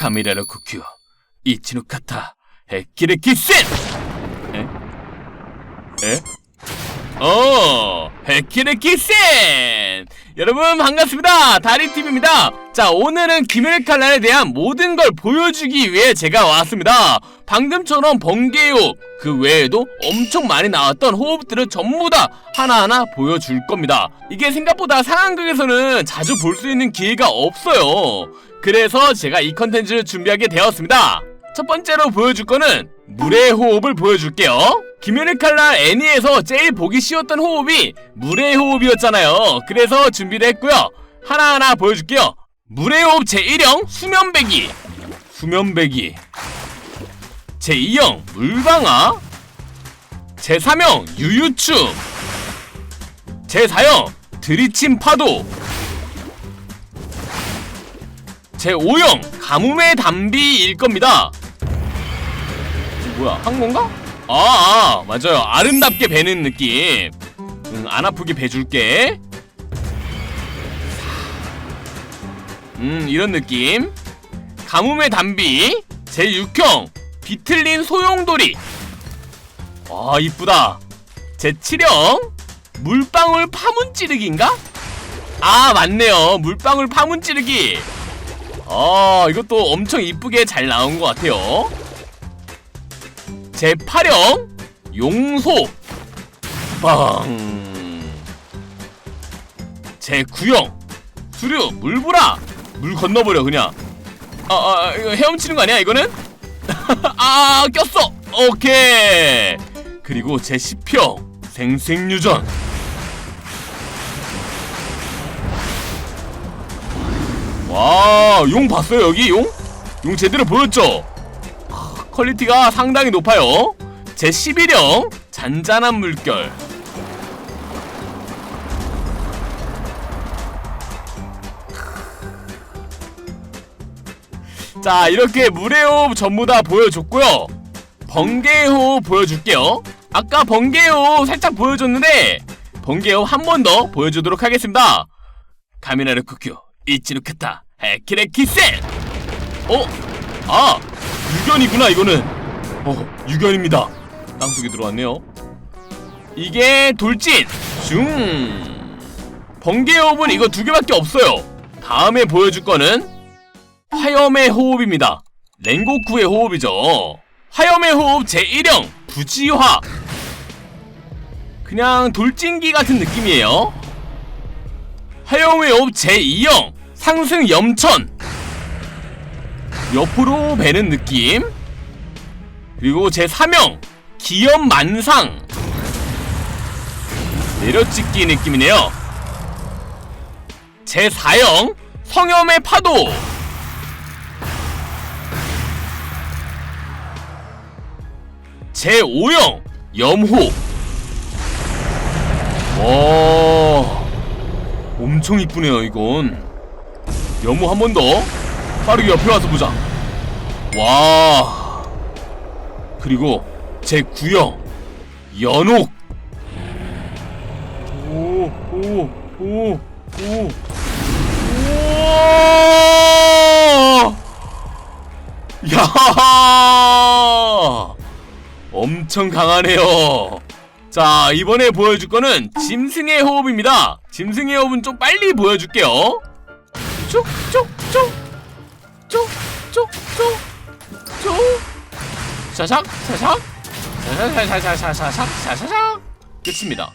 카미라로 쿠큐 이치누카타 에키레 키센 에? 에? 어 에키레 키센. 여러분 반갑습니다. 다리TV입니다. 자 오늘은 김일 칼날에 대한 모든 걸 보여주기 위해 제가 왔습니다. 방금처럼 번개호 그 외에도 엄청 많이 나왔던 호흡들을 전부 다 하나하나 보여줄 겁니다. 이게 생각보다 상황극에서는 자주 볼 수 있는 기회가 없어요. 그래서 제가 이 컨텐츠를 준비하게 되었습니다 첫 번째로 보여줄 거는 물의 호흡을 보여줄게요. 김연의 칼날 애니에서 제일 보기 쉬웠던 호흡이 물의 호흡이었잖아요. 그래서 준비를 했고요. 하나하나 보여줄게요. 물의 호흡 제1형 수면배기 수면배기 제2형 물방아 제3형 유유춤 제4형 들이침 파도 제5형 가뭄의 담비일 겁니다. 뭐야? 한 건가? 아, 아 맞아요. 아름답게 베는 느낌. 응, 안 아프게 베줄게. 음 이런 느낌. 가뭄의 담비 제6형 비틀린 소용돌이. 와 이쁘다. 제7형 물방울 파문 찌르기인가? 아 맞네요. 물방울 파문 찌르기. 아 이것도 엄청 이쁘게 잘 나온 것 같아요 제8형 용소. 빵. 제9형. 수류 물보라. 물 건너버려 그냥. 아, 아 이거 헤엄치는 거 아니야 이거는? 아 꼈어. 오케이. 그리고 제 10형 생생유전. 와용 봤어요 여기? 용? 용 제대로 보였죠? 퀄리티가 상당히 높아요. 제 11형 잔잔한 물결. 자 이렇게 물의 호흡 전부 다 보여줬고요. 번개의 호흡 보여줄게요. 아까 번개의 호흡 살짝 보여줬는데 번개의 호흡 한 번 더 보여주도록 하겠습니다. 카미나르 쿠큐 이치누카타 헤키레 키센. 어? 아 유견이구나 이거는. 어 유견입니다. 땅속에 들어왔네요. 이게 돌진. 슝. 번개 호흡은 이거 두 개밖에 없어요. 다음에 보여줄 거는 화염의 호흡입니다. 랭고쿠의 호흡이죠. 화염의 호흡 제1형 부지화. 그냥 돌진기 같은 느낌이에요. 화염의 호흡 제2형 상승 염천 옆으로 베는 느낌. 그리고 제 3형 기염 만상. 내려찍기 느낌이네요. 제 4형 성염의 파도. 제 5형 염호. 와 엄청 이쁘네요 이건. 염호 한 번더 빠르게 옆에 와서 보자. 와. 그리고 제 구형 연옥. 오, 오, 오, 오. 우와! 야! 엄청 강하네요. 자, 이번에 보여줄 거는 짐승의 호흡입니다. 짐승의 호흡은 좀 빨리 보여줄게요. 쭉쭉쭉 샤샥 샤샥 샤샤샤샤샤샥 샤샤샥 끝입니다.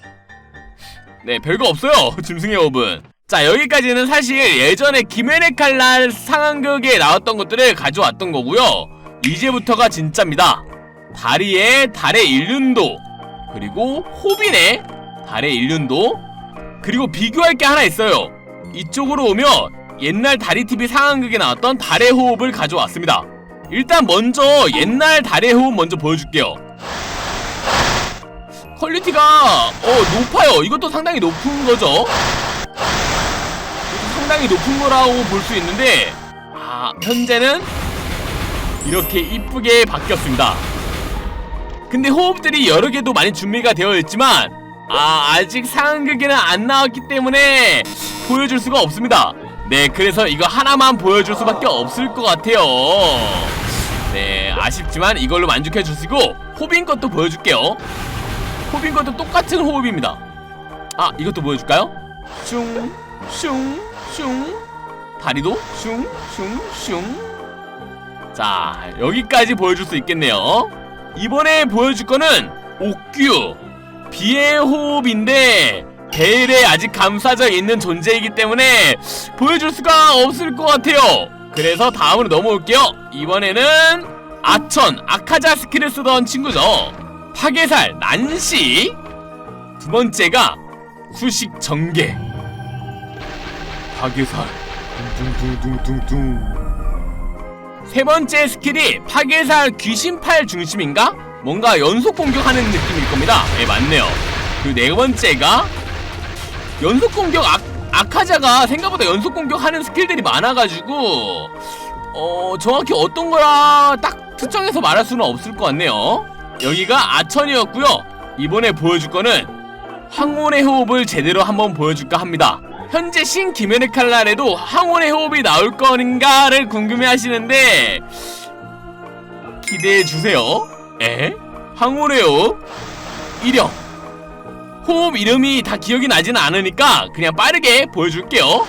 네 별거 없어요 짐승의 호흡은. 자 여기까지는 사실 예전에 김연의 칼날 상황극에 나왔던 것들을 가져왔던 거고요. 이제부터가 진짜입니다. 다리에 달의 일륜도 그리고 호빈의 달의 일륜도 그리고 비교할 게 하나 있어요. 이쪽으로 오면 옛날 다리TV 상황극에 나왔던 달의 호흡을 가져왔습니다. 일단 먼저 옛날 달의 호흡 먼저 보여줄게요. 퀄리티가 어 높아요. 이것도 상당히 높은 거죠. 상당히 높은 거라고 볼 수 있는데 아 현재는 이렇게 이쁘게 바뀌었습니다. 근데 호흡들이 여러 개도 많이 준비가 되어 있지만 아 아직 상황극에는 안 나왔기 때문에 보여줄 수가 없습니다. 네, 그래서 이거 하나만 보여줄 수밖에 없을 것 같아요. 네, 아쉽지만 이걸로 만족해 주시고 호빈 것도 보여줄게요. 호빈 것도 똑같은 호흡입니다. 아, 이것도 보여줄까요? 슝, 슝, 슝. 다리도 슝, 슝, 슝. 자, 여기까지 보여줄 수 있겠네요. 이번에 보여줄 거는 옥규. 비의 호흡인데 베일에 아직 감싸져 있는 존재이기 때문에 보여줄 수가 없을 것 같아요. 그래서 다음으로 넘어올게요. 이번에는 아천 아카자 스킬을 쓰던 친구죠. 파괴살 난시. 두 번째가 수식 전개. 파괴살. 둥둥둥둥둥. 세 번째 스킬이 파괴살 귀신팔 중심인가? 뭔가 연속 공격하는 느낌일 겁니다. 네, 맞네요. 그리고 네 번째가 연속 공격 아, 아카자가 생각보다 연속 공격하는 스킬들이 많아가지고 어 정확히 어떤 거라 딱 특정해서 말할 수는 없을 것 같네요. 여기가 아천이었고요. 이번에 보여줄 거는 황혼의 호흡을 제대로 한번 보여줄까 합니다. 현재 신 김연의 칼날에도 황혼의 호흡이 나올 거인가를 궁금해 하시는데 기대해 주세요. 에? 황혼의 호흡? 이령. 호흡 이름이 다 기억이 나지는 않으니까 그냥 빠르게 보여줄게요.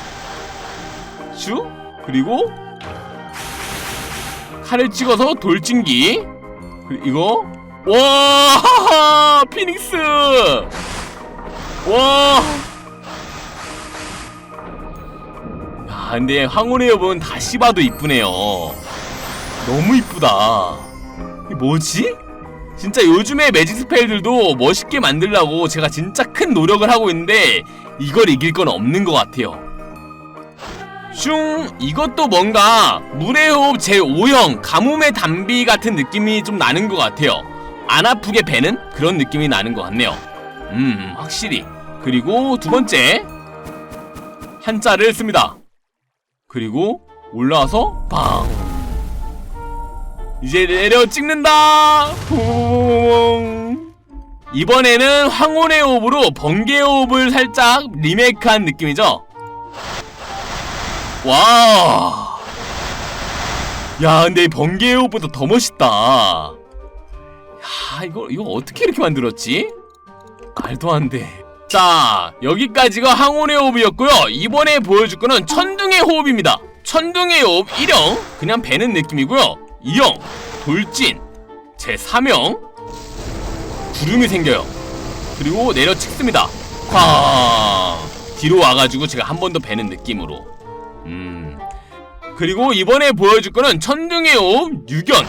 슈 그리고 칼을 찍어서 돌진기 이거 와 피닉스 와 야, 근데 황혼의 여분 다시 봐도 이쁘네요. 너무 이쁘다. 이게 뭐지? 진짜 요즘에 매직 스펠들도 멋있게 만들려고 제가 진짜 큰 노력을 하고 있는데 이걸 이길 건 없는 것 같아요. 슝 이것도 뭔가 물의 호흡 제5형 가뭄의 담비 같은 느낌이 좀 나는 것 같아요. 안 아프게 배는 그런 느낌이 나는 것 같네요. 음 확실히 그리고 두 번째 한자를 씁니다. 그리고 올라와서 빵 이제 내려 찍는다 퐁 이번에는 황혼의 호흡으로 번개 호흡을 살짝 리메이크한 느낌이죠 와. 야, 근데 이 번개 호흡보다 더 멋있다. 야, 이거 이거 어떻게 이렇게 만들었지? 말도 안 돼. 자, 여기까지가 항온의 호흡이었고요. 이번에 보여줄 거는 천둥의 호흡입니다. 천둥의 호흡 1형, 그냥 배는 느낌이고요. 2형, 돌진, 제 3형, 구름이 생겨요. 그리고 내려 찍습니다. 쾅! 뒤로 와가지고 제가 한 번더 배는 느낌으로. 음. 그리고 이번에 보여줄 거는 천둥의 호흡 유견.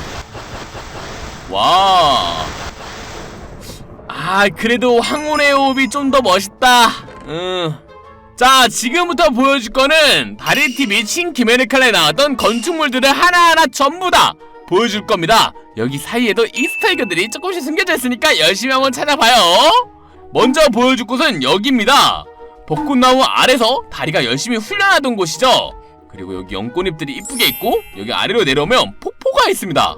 와. 아, 그래도 황혼의 호흡이 좀 더 멋있다. 음. 자, 지금부터 보여줄 거는 다리TV 신기메르칼에 나왔던 건축물들을 하나하나 전부 다 보여줄 겁니다. 여기 사이에도 이스터에그들이 조금씩 숨겨져 있으니까 열심히 한번 찾아봐요. 먼저 보여줄 곳은 여기입니다. 벚꽃나무 아래서 다리가 열심히 훈련하던 곳이죠. 그리고 여기 연꽃잎들이 이쁘게 있고 여기 아래로 내려오면 폭포가 있습니다.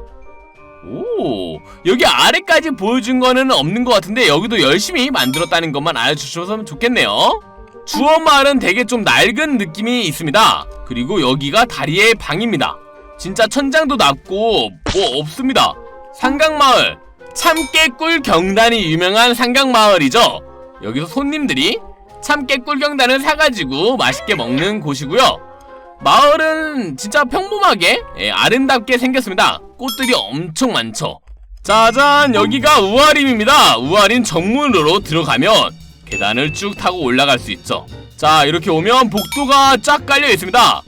오 여기 아래까지 보여준 거는 없는 것 같은데 여기도 열심히 만들었다는 것만 알려주셔서 좋겠네요. 주원마을은 되게 좀 낡은 느낌이 있습니다. 그리고 여기가 다리의 방입니다. 진짜 천장도 낮고 뭐 없습니다. 상강마을 참깨꿀 경단이 유명한 상강마을이죠. 여기서 손님들이 참깨 꿀 경단을 사가지고 맛있게 먹는 곳이고요. 마을은 진짜 평범하게 예, 아름답게 생겼습니다. 꽃들이 엄청 많죠. 짜잔 여기가 우아림입니다. 우아림 정문으로 들어가면 계단을 쭉 타고 올라갈 수 있죠. 자 이렇게 오면 복도가 쫙 깔려 있습니다.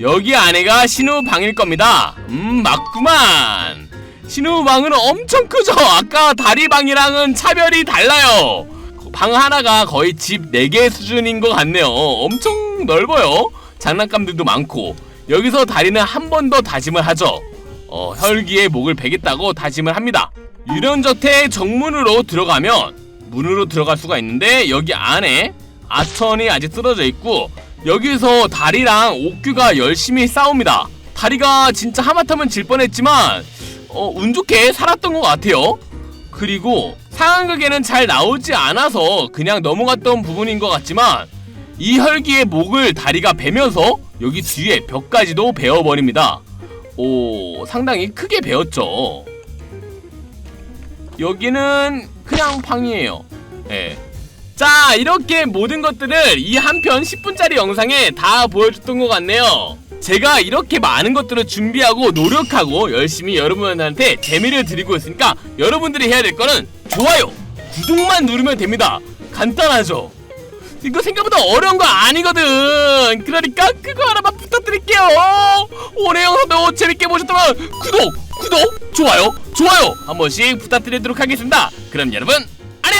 여기 안에가 신우 방일 겁니다. 음 맞구만. 신우 방은 엄청 크죠. 아까 다리 방이랑은 차별이 달라요. 방 하나가 거의 집 4개 수준인 것 같네요. 엄청 넓어요. 장난감들도 많고. 여기서 다리는 한 번 더 다짐을 하죠. 어, 혈기에 목을 베겠다고 다짐을 합니다. 유령저택 정문으로 들어가면 문으로 들어갈 수가 있는데 여기 안에 아천이 아직 쓰러져 있고 여기서 다리랑 옥규가 열심히 싸웁니다. 다리가 진짜 하마터면 질 뻔했지만 어, 운 좋게 살았던 것 같아요. 그리고 상황극에는 잘 나오지 않아서 그냥 넘어갔던 부분인 것 같지만 이 혈기의 목을 다리가 베면서 여기 뒤에 벽까지도 베어버립니다. 오, 상당히 크게 베었죠. 여기는 그냥 방이에요. 예. 자, 이렇게 모든 것들을 이 한 편 10분짜리 영상에 다 보여줬던 것 같네요. 제가 이렇게 많은 것들을 준비하고 노력하고 열심히 여러분한테 재미를 드리고 있으니까 여러분들이 해야 될 거는 좋아요, 구독만 누르면 됩니다. 간단하죠? 이거 생각보다 어려운 거 아니거든. 그러니까 그거 하나만 부탁드릴게요. 오늘 영상도 재밌게 보셨다면 구독, 구독, 좋아요, 좋아요 한 번씩 부탁드리도록 하겠습니다. 그럼 여러분 안녕.